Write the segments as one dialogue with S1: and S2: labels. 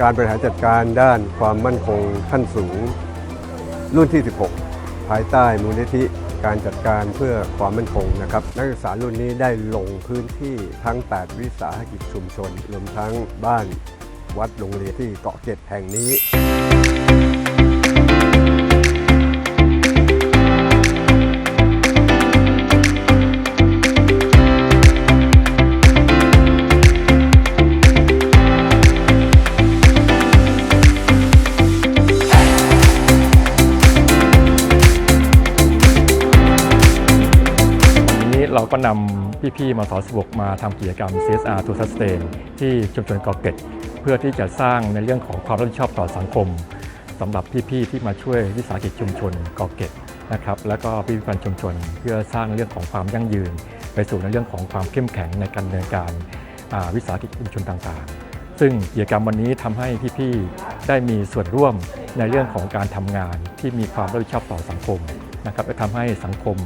S1: การบริหารจัดการด้านความมั่นคงขั้นสูง รุ่นที่ 16 ภายใต้มูลนิธิการจัดการเพื่อความมั่นคงนะครับ นักศึกษารุ่นนี้ได้ลงพื้นที่ทั้ง 8 วิสาหกิจชุมชนรวมทั้งบ้านวัดโรงเรียนที่เกาะเกร็ดแห่งนี้
S2: ก็นำพี่ๆมาสอสบกมาทำกิจกรรม CSR to Sustain ที่ชุมชนเกาะเกร็ดเพื่อที่จะสร้างในเรื่องของความรับผิดชอบต่อสังคมสำหรับพี่ๆที่มาช่วยวิสาหกิจชุมชนเกาะเกร็ดนะครับแล้วก็พิพิธภัณฑ์ชุมชน เพื่อสร้างในเรื่องของความยั่งยืน ไปสู่ในเรื่องของความเข้มแข็งในการดำเนินการาวิสาหกิจชุมชนต่างๆ ซึ่งกิจกรรมวันนี้ทำให้พี่ๆได้มีส่วนร่วมในเรื่องของการทำงานที่มีความรับผิดชอบต่อสังคม นะครับและทำให้สังคม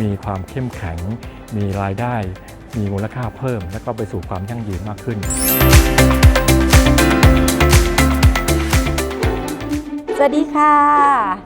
S2: มีความเข้มแข็ง มีรายได้ มีมูลค่าเพิ่ม และก็ไปสู่ความยั่งยืนมากขึ้น
S3: สวัสดีค่ะ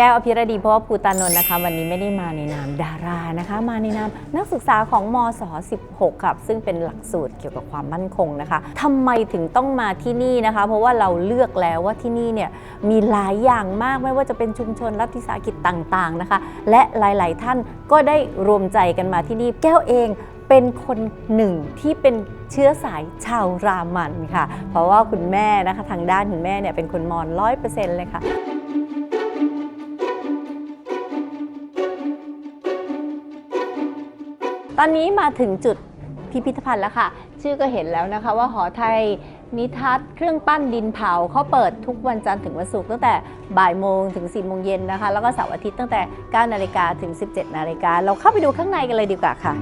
S3: แก้วอภิรดีเพราะว่าภูตานนท์นะคะ วันนี้ไม่ได้มาในนามดารานะคะ มาในนามนักศึกษาของมศ16ครับซึ่งเป็นหลักสูตรเกี่ยวกับความมั่นคงนะคะทำไมถึงต้องมาที่นี่นะคะ เพราะว่าเราเลือกแล้วว่าที่นี่เนี่ยมีหลายอย่างมากไม่ว่าจะเป็นชุมชนรัฐวิสาหกิจต่างๆนะคะ และหลายๆท่านก็ได้รวมใจกันมาที่นี่แก้วเองเป็นคนหนึ่งที่เป็นเชื้อสายชาวรามันค่ะ เพราะว่าคุณแม่นะคะทางด้านคุณแม่เนี่ยเป็นคนมอญร้อยเปอร์เซ็นต์เลยค่ะ ตอนนี้มาถึงจุดพิพิธภัณฑ์แล้วค่ะ ชื่อก็เห็นแล้วนะคะว่าหอไทยนิทัศน์เครื่องปั้นดินเผาเขาเปิดทุกวันจันทร์ถึงวันศุกร์ตั้งแต่บ่ายโมงถึง4โมงเย็นนะคะ แล้วก็เสาร์อาทิตย์ตั้งแต่9นาฬิกาถึง 17นาฬิกาเราเข้าไปดูข้างในกันเลยดีกว่าค่ะ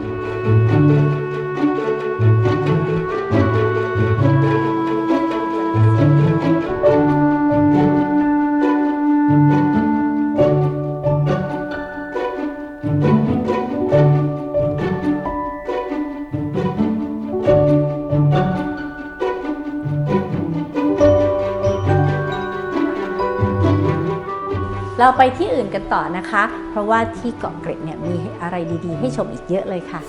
S3: เราไปที่อื่นกันต่อนะคะ เพราะว่าที่เกาะเกร็ดเนี่ยมีอะไรดีๆ ให้ชมอีกเยอะเลยค่ะ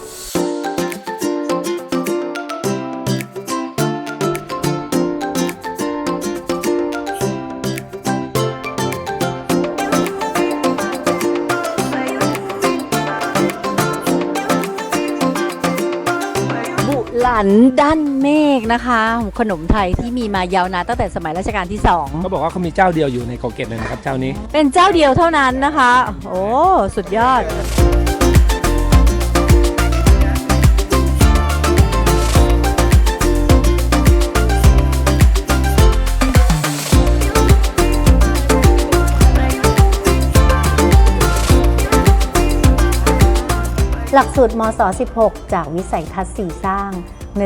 S3: บุหลันด้านเมฆนะคะ ขนมไทยที่มีมายาวนานตั้งแต่สมัยรัชกาลที่สอง
S4: เขาบอกว่าเขามีเจ้าเดียวอยู่ในเกาะเกร็ดเลยนะครับเจ้านี้
S3: เป็นเจ้าเดียวเท่านั้นนะคะ โอ้ สุดยอด หลักสูตรมศ16 จากวิสัยทัศน์4สร้าง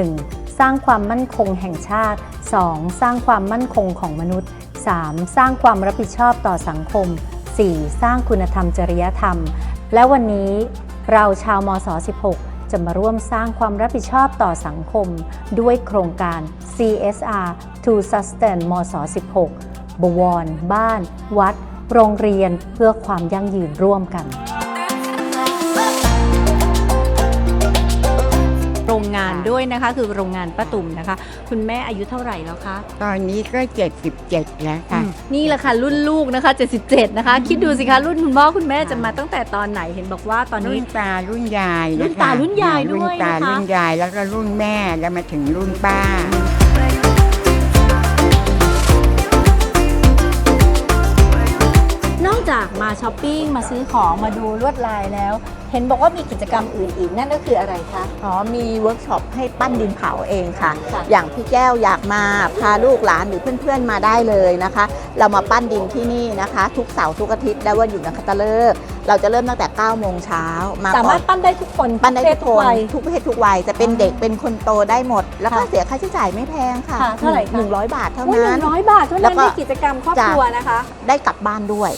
S3: 1. สร้างความมั่นคงแห่งชาติ 2. สร้างความมั่นคงของมนุษย์ 3. สร้างความรับผิดชอบต่อสังคม 4. สร้างคุณธรรมจริยธรรม และวันนี้เราชาวมศ16 จะมาร่วมสร้างความรับผิดชอบต่อสังคม ด้วยโครงการ CSR to Sustain มศ16บวร บ้าน วัด โรงเรียนเพื่อความยั่งยืนร่วมกัน โรงงานด้วยนะคะ คือโรงงานป้าตุ่มนะคะ คุณแม่อายุเท่าไหร่แล้วคะ
S5: ตอนนี้ก็ 77 แล้วค่ะ
S3: นี่แหละค่ะรุ่นลูกนะคะ 77 นะคะ คิดดูสิคะรุ่นคุณพ่อคุณแม่จะมาตั้งแต่ตอนไหนเห็นบอกว่าตอน
S5: รุ่
S3: นี้
S5: นตารุ่นยายะคะ
S3: รุ่นตารุ่นยายด้วย
S5: รุ่นตา
S3: นะคะ
S5: รุ่นยายแล้วก็รุ่นแม่แล้วมาถึงรุ่นป้า
S3: ช้อปปิ้งมาซื้อของมาดูลวดลายแล้ว เห็นบอกว่ามีกิจกรรมอื่นอีกนั่นก็คืออะไรคะ
S6: อ๋อมีเวิร์กช็อปให้ปั้นดินเผาเองค่ะ
S3: ค่ะ
S6: อย่างพี่แก้วอยากมาพาลูกหลานหรือเพื่อนๆมาได้เลยนะคะ เรามาปั้นดินที่นี่นะคะ ทุกเสาร์ทุกอาทิตย์และวันหยุดนักขัตฤกษ์เราจะเริ่มตั้งแต่9โมงเช้ามา
S3: สามารถ
S6: ก่อน
S3: ปั้นได้ทุกคน
S6: ปั้นได้ทุกคน
S3: วัย
S6: ทุกเพศทุกวัยจะเป็นเด็กเป็นคนโตได้หมด แล้วก็
S3: ค่ะ
S6: เสียค่าใช้จ่ายไม่แพงค่ะ
S3: ค่ะเท่าไหร่คะ
S6: หนึ่งร้อยบาทเท่า
S3: อุ้ยห
S6: นั้
S3: นึ่
S6: น
S3: งร้อยบาทเท่า
S6: แล้
S3: นั้น
S6: วก็
S3: ในกิจกรรมครอบครัวนะคะ
S6: ได้กลับบ้านด้วย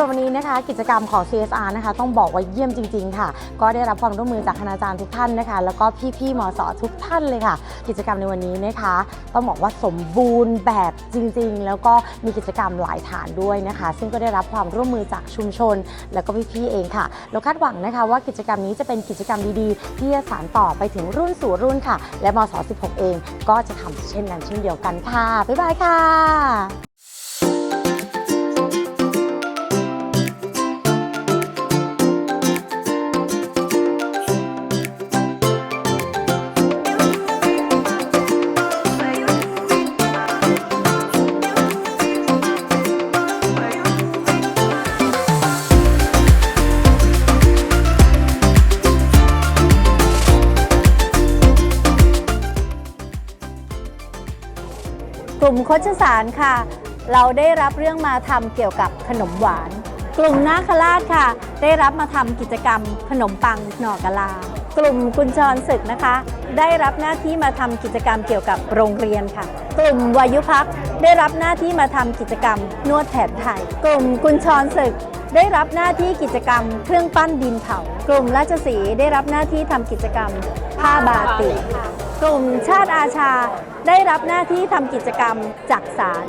S7: รับวันนี้นะคะ กิจกรรมของ CSR นะคะต้องบอกว่าเยี่ยมจริง ๆ ค่ะ ก็ได้รับความร่วมมือจากคณาจารย์ทุกท่านนะคะ แล้วก็พี่ๆมสทุกท่านเลยค่ะ กิจกรรมในวันนี้นะคะ ต้องบอกว่าสมบูรณ์แบบจริง ๆ แล้วก็มีกิจกรรมหลายฐานด้วยนะคะ ซึ่งก็ได้รับความร่วมมือจากชุมชน แล้วก็พี่ๆเองค่ะ เราคาดหวังนะคะว่ากิจกรรมนี้จะเป็นกิจกรรมดีๆ ที่จะสานต่อไปถึงรุ่นสู่รุ่นค่ะ และมศ16 เองก็จะทำเช่นนั้นเช่นเดียวกันค่ะบ๊ายบายค่ะ
S3: คชสารค่ะ เราได้รับเรื่องมาทำเกี่ยวกับขนมหวาน กลุ่มนาคราชค่ะ ได้รับมาทำกิจกรรมขนมปังหน่อกะลากลุ่มกุญชรศึกนะคะ ได้รับหน้าที่มาทำกิจกรรมเกี่ยวกับโรงเรียนค่ะ กลุ่มวายุพักได้รับหน้าที่มาทำกิจกรรมนวดแผนไทย กลุ่มกุญชรศึกได้รับหน้าที่กิจกรรมเครื่องปั้นดินเผา กลุ่มราชสีได้รับหน้าที่ทำกิจกรรมผ้าบาติกกลุ่มชาติอาชา ได้รับหน้าที่ทำกิจกรรมจักสาร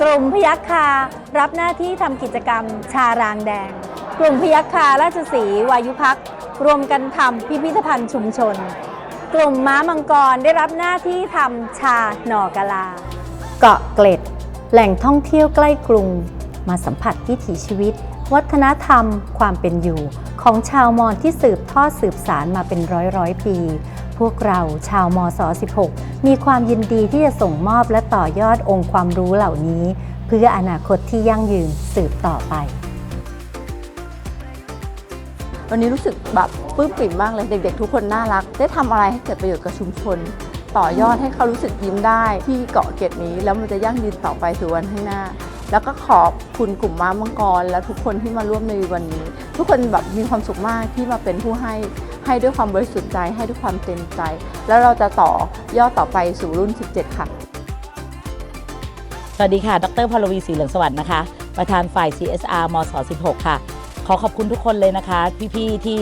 S3: กลุ่มพยัคฆารับหน้าที่ทำกิจกรรมชารางแดง กลุ่มพยัคฆาราชสีวายุพักรวมกันทำพิพิธภัณฑ์ชุมชน กลุ่มม้ามังกรได้รับหน้าที่ทำชาหน่อกะลา เกาะเกร็ด แหล่งท่องเที่ยวใกล้กรุง มาสัมผัสวิถีชีวิต วัฒนธรรม ความเป็นอยู่ ของชาวมอญที่สืบทอดสืบสารมาเป็นร้อยร้อยปี วกเราชาวมศ 16 มีความยินดีที่จะส่งมอบและต่อยอดองค์ความรู้เหล่านี้ เพื่ออนาคตที่ยั่งยืนสืบต่อไป
S6: วันนี้รู้สึกแบบปลื้มปิ่มมากเลยเด็กๆ ทุกคนน่ารัก ได้ทำอะไรให้เกิดประโยชน์กับชุมชน ต่อยอดให้เขารู้สึกยิ้มได้ที่เกาะเกร็ดนี้ แล้วมันจะยั่งยืนต่อไปสู่วันข้างหน้าแล้วก็ขอบคุณกลุ่มม้ามังกร และทุกคนที่มาร่วมในวันนี้ ทุกคนแบบมีความสุขมากที่มาเป็นผู้ให้ ให้ด้วยความบริสุทธิ์ใจ ให้ด้วยความเต็มใจ แล้วเราจะต่อยอดต่อไปสู่รุ่น 17 ค่ะ
S8: สวัสดีค่ะ ดรพลวีศรีเหลืองสวัสดิ์นะคะ ประธานฝ่าย CSR มศ16 ค่ะ ขอขอบคุณทุกคนเลยนะคะ พี่ๆที่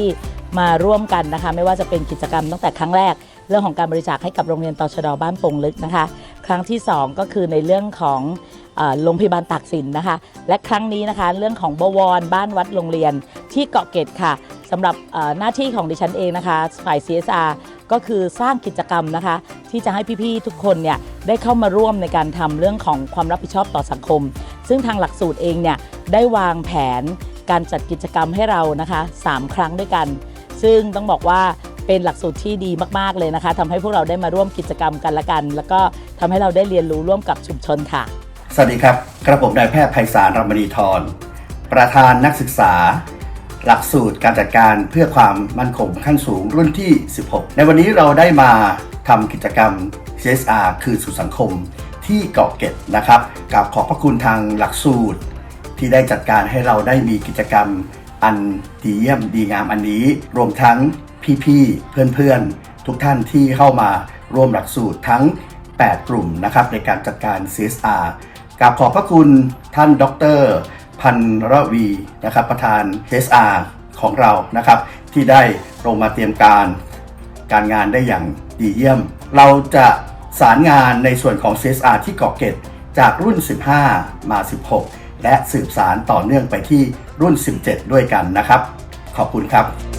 S8: มาร่วมกันนะคะ ไม่ว่าจะเป็นกิจกรรมตั้งแต่ครั้งแรก เรื่องของการบริจาคให้กับโรงเรียนตชดบ้านโป่งลึกนะคะ ครั้งที่ 2 ก็คือในเรื่องของ โรงพยาบาลตากสินนะคะ และครั้งนี้นะคะ เรื่องของบวรบ้านวัดโรงเรียนที่เกาะเกร็ดค่ะสำหรับหน้าที่ของดิฉันเองนะคะ ฝ่าย CSR ก็คือสร้างกิจกรรมนะคะ ที่จะให้พี่ๆทุกคนเนี่ยได้เข้ามาร่วมในการทำเรื่องของความรับผิดชอบต่อสังคม ซึ่งทางหลักสูตรเองเนี่ยได้วางแผนการจัดกิจกรรมให้เรานะคะ 3 ครั้งด้วยกัน ซึ่งต้องบอกว่าเป็นหลักสูตรที่ดีมากๆเลยนะคะทำให้พวกเราได้มาร่วมกิจกรรมกันละกัน แล้วก็ทำให้เราได้เรียนรู้ร่วมกับชุมชนค่ะ
S9: สวัสดีครับ กระผมนายแพทย์ไพศาลรมณีธรประธานนักศึกษา หลักสูตรการจัดการเพื่อความมั่นคงขั้นสูงรุ่นที่ 16 ในวันนี้เราได้มาทำกิจกรรม CSR คือสู่สังคมที่เกาะเก็ดนะครับกับขอบพระคุณทางหลักสูตร ที่ได้จัดการให้เราได้มีกิจกรรมอันดีเยี่ยมดีงามอันนี้ รวมทั้งพี่ๆเพื่อนๆ ทุกท่านที่เข้ามาร่วมหลักสูตรทั้ง 8 กลุ่มนะครับในการจัดการ CSR กับขอบพระคุณท่านดร พันรวีนะครับประธาน CSR ของเรานะครับ ที่ได้ลงมาเตรียมการการงานได้อย่างดีเยี่ยม เราจะสารงานในส่วนของ CSR ที่เกาะเกร็ดจากรุ่น 15 มา 16 และสืบสารต่อเนื่องไปที่รุ่น 17 ด้วยกันนะครับ ขอบคุณครับ